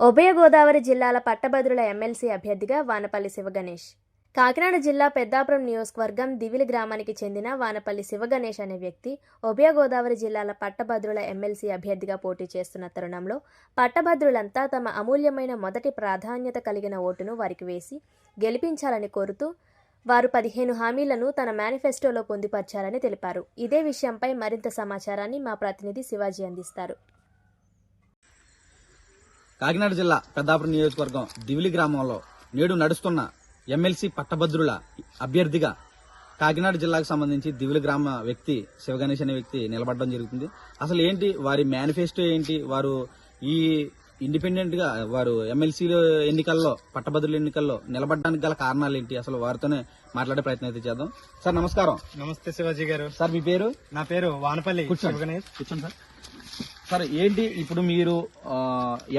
ఉభయ గోదావరి జిల్లాల పట్టభద్రుల ఎమ్మెల్సీ అభ్యర్థిగా వానపల్లి శివగణేష్. కాకినాడ జిల్లా పెద్దాపురం నియోజకవర్గం దివిలి గ్రామానికి చెందిన వానపల్లి శివగణేష్ అనే వ్యక్తి ఉభయ గోదావరి జిల్లాల పట్టభద్రుల ఎమ్మెల్సీ అభ్యర్థిగా పోటీ చేస్తున్న తరుణంలో పట్టభద్రులంతా తమ అమూల్యమైన మొదటి ప్రాధాన్యత కలిగిన ఓటును వారికి వేసి గెలిపించాలని కోరుతూ వారు పదిహేను హామీలను తన మేనిఫెస్టోలో పొందుపర్చారని తెలిపారు. ఇదే విషయంపై మరింత సమాచారాన్ని మా ప్రతినిధి శివాజీ అందిస్తారు. కాకినాడ జిల్లా పెద్దాపురం నియోజకవర్గం దివిలి గ్రామంలో నేడు నడుస్తున్న ఎమ్మెల్సీ పట్టభద్రుల అభ్యర్థిగా కాకినాడ జిల్లాకు సంబంధించి దివిలి గ్రామ వ్యక్తి శివగణేష్ అనే వ్యక్తి నిలబడడం జరుగుతుంది. అసలు ఏంటి వారి మేనిఫెస్టో ఏంటి? వారు ఈ ఇండిపెండెంట్గా వారు ఎమ్మెల్సీ ఎన్నికల్లో పట్టభద్రుల ఎన్నికల్లో నిలబడడానికి గల కారణాలు ఏంటి? అసలు వారితోనే మాట్లాడే ప్రయత్నం అయితే చేద్దాం. సార్ నమస్కారం. నమస్తే శివాజీ గారు. సార్ మీ పేరు? నా పేరు వానపల్లి కూర్చోండి సార్. సార్ ఏంటి ఇప్పుడు మీరు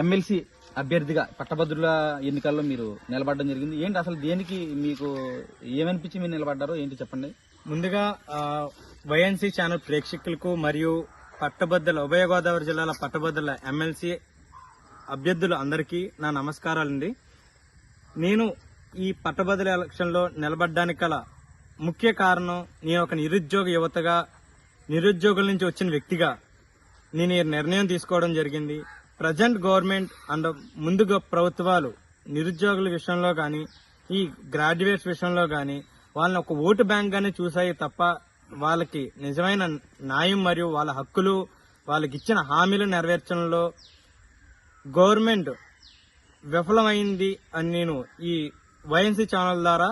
ఎమ్మెల్సీ అభ్యర్థిగా పట్టభద్రుల ఎన్నికల్లో మీరు నిలబడడం జరిగింది. ఏంటి అసలు దేనికి మీకు ఏమనిపించి మీరు నిలబడ్డారో ఏంటి చెప్పండి. ముందుగా వైఎన్సీ ఛానల్ ప్రేక్షకులకు మరియు పట్టభద్రుల ఉభయ గోదావరి జిల్లాల పట్టభద్రుల ఎమ్మెల్సీ అభ్యర్థులు అందరికీ నా నమస్కారాలండి. నేను ఈ పట్టభద్రుల ఎలక్షన్లో నిలబడ్డానికి నిలబడడానికి గల ముఖ్య కారణం నేను ఒక నిరుద్యోగ యువతగా నిరుద్యోగుల నుంచి వచ్చిన వ్యక్తిగా నేను ఈ నిర్ణయం తీసుకోవడం జరిగింది. ప్రజెంట్ గవర్నమెంట్ అండ్ ముందుగా ప్రభుత్వాలు నిరుద్యోగుల విషయంలో కానీ ఈ గ్రాడ్యుయేట్స్ విషయంలో కానీ వాళ్ళని ఒక ఓటు బ్యాంక్ గానే చూసాయి తప్ప వాళ్ళకి నిజమైన న్యాయం మరియు వాళ్ళ హక్కులు వాళ్ళకి ఇచ్చిన హామీలు నెరవేర్చడంలో గవర్నమెంట్ విఫలమైంది అని నేను ఈ వైఎన్సీ ఛానల్ ద్వారా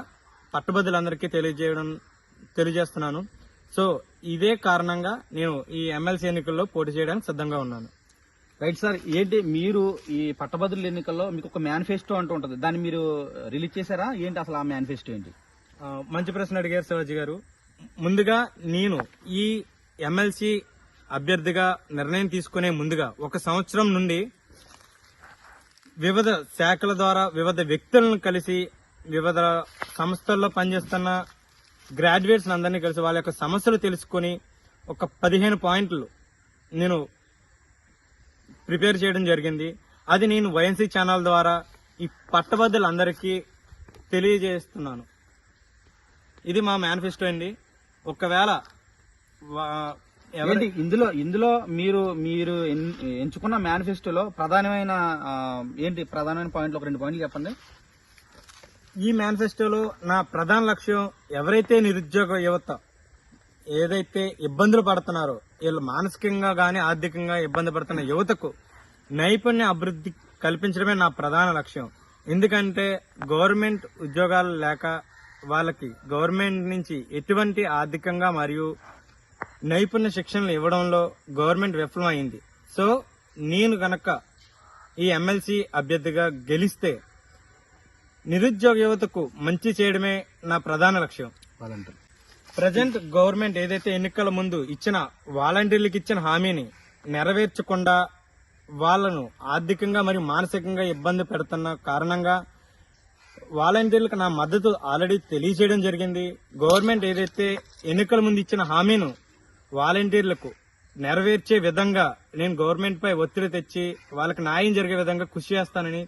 పట్టుబద్దులందరికీ తెలియజేయడం తెలియజేస్తున్నాను. సో ఇదే కారణంగా నేను ఈ ఎమ్మెల్సీ ఎన్నికల్లో పోటీ చేయడానికి సిద్ధంగా ఉన్నాను. రైట్ సార్ ఏంటి మీరు ఈ పట్టభద్రుల ఎన్నికల్లో మీకు ఒక మేనిఫెస్టో అంటూ ఉంటుంది. దాన్ని మీరు రిలీజ్ చేశారా? ఏంటి అసలు ఆ మేనిఫెస్టో ఏంటి? మంచి ప్రశ్న అడిగారు శివాజీ గారు. ముందుగా నేను ఈ ఎమ్మెల్సీ అభ్యర్థిగా నిర్ణయం తీసుకునే ముందుగా ఒక సంవత్సరం నుండి వివిధ శాఖల ద్వారా వివిధ వ్యక్తులను కలిసి వివిధ సంస్థల్లో పనిచేస్తున్న గ్రాడ్యుయేట్స్ అందరినీ కలిసి వాళ్ళ యొక్క సమస్యలు తెలుసుకొని ఒక పదిహేను పాయింట్లు నేను ప్రిపేర్ చేయడం జరిగింది. అది నేను వైఎన్సీ ఛానల్ ద్వారా ఈ పట్టభద్రులందరికీ తెలియజేస్తున్నాను. ఇది మా మేనిఫెస్టో అండి. ఒకవేళ ఎవరి- ఏంటి ఇందులో ఇందులో మీరు మీరు ఎంచుకున్న మేనిఫెస్టోలో ప్రధానమైన ఏంటి ప్రధానమైన పాయింట్లు ఒక రెండు పాయింట్లు చెప్పండి. ఈ మేనిఫెస్టోలో నా ప్రధాన లక్ష్యం ఎవరైతే నిరుద్యోగ యువత ఏదైతే ఇబ్బందులు పడుతున్నారో వీళ్ళు మానసికంగా కానీ ఆర్థికంగా ఇబ్బంది పడుతున్న యువతకు నైపుణ్య అభివృద్ధి కల్పించడమే నా ప్రధాన లక్ష్యం. ఎందుకంటే గవర్నమెంట్ ఉద్యోగాలు లేక వాళ్ళకి గవర్నమెంట్ నుంచి ఎటువంటి ఆర్థికంగా మరియు నైపుణ్య శిక్షణలు ఇవ్వడంలో గవర్నమెంట్ విఫలమైంది. సో నేను గనక ఈ ఎమ్మెల్సీ అభ్యర్థిగా గెలిస్తే నిరుద్యోగ యువతకు మంచి చేయడమే నా ప్రధాన లక్ష్యం. వాలంటీర్. ప్రజెంట్ గవర్నమెంట్ ఏదైతే ఎన్నికల ముందు ఇచ్చిన వాలంటీర్లకు ఇచ్చిన హామీని నెరవేర్చకుండా వాళ్ళను ఆర్థికంగా మరియు మానసికంగా ఇబ్బంది పెడుతున్న కారణంగా వాలంటీర్లకు నా మద్దతు ఆల్రెడీ తెలియజేయడం జరిగింది. గవర్నమెంట్ ఏదైతే ఎన్నికల ముందు ఇచ్చిన హామీను వాలంటీర్లకు నెరవేర్చే విధంగా నేను గవర్నమెంట్ పై ఒత్తిడి తెచ్చి వాళ్ళకి న్యాయం జరిగే విధంగా కృషి చేస్తానని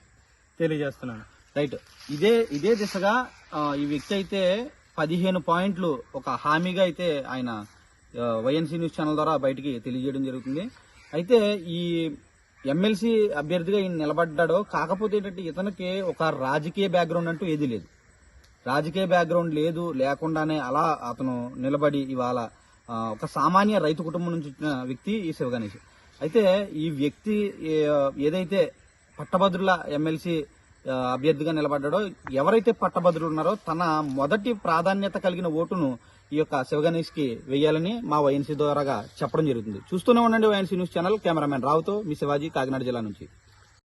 తెలియజేస్తున్నాను. రైట్ ఇదే ఇదే దిశగా ఈ వ్యక్తి అయితే పదిహేను పాయింట్లు ఒక హామీగా అయితే ఆయన వైఎన్సీ న్యూస్ ఛానల్ ద్వారా బయటికి తెలియజేయడం జరుగుతుంది. అయితే ఈ ఎమ్మెల్సీ అభ్యర్థిగా ఈయన నిలబడ్డాడో కాకపోతే ఏంటంటే ఇతనికి ఒక రాజకీయ బ్యాక్గ్రౌండ్ అంటూ ఏది లేదు. రాజకీయ బ్యాక్గ్రౌండ్ లేదు లేకుండానే అలా అతను నిలబడి ఇవాళ ఒక సామాన్య రైతు కుటుంబం నుంచి వచ్చిన వ్యక్తి ఈ శివగణేష్. అయితే ఈ వ్యక్తి ఏదైతే పట్టభద్రుల ఎమ్మెల్సీ అభ్యర్థిగా నిలబడ్డాడో ఎవరైతే పట్టభద్రులు ఉన్నారో తన మొదటి ప్రాధాన్యత కలిగిన ఓటును ఈ యొక్క శివగణేష్కి వేయాలని మా వైఎన్సీ ద్వారాగా చెప్పడం జరుగుతుంది. చూస్తూనే ఉండండి వైఎన్సీ న్యూస్ ఛానల్ కెమెరామెన్ రావుతో మీ శివాజీ కాకినాడ జిల్లా నుంచి.